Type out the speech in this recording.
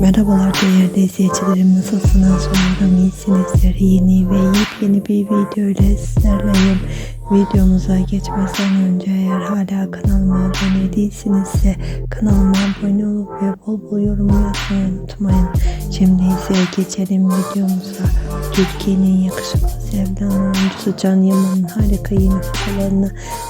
Merhabalar değerli izleyicilerim nasılsınız? Umarım iyisinizdir. Yeni ve yepyeni bir video ile sizlerleyim. Videomuza geçmeden önce eğer hala kanalıma abone değilsinizse kanalıma abone olup ve bol bol yorum yazmayı unutmayın. Şimdi ise geçelim videomuza. Türkiye'nin yakışıklı sevdalı oyuncusu Can Yaman'ın harika yeni fotoğraflarını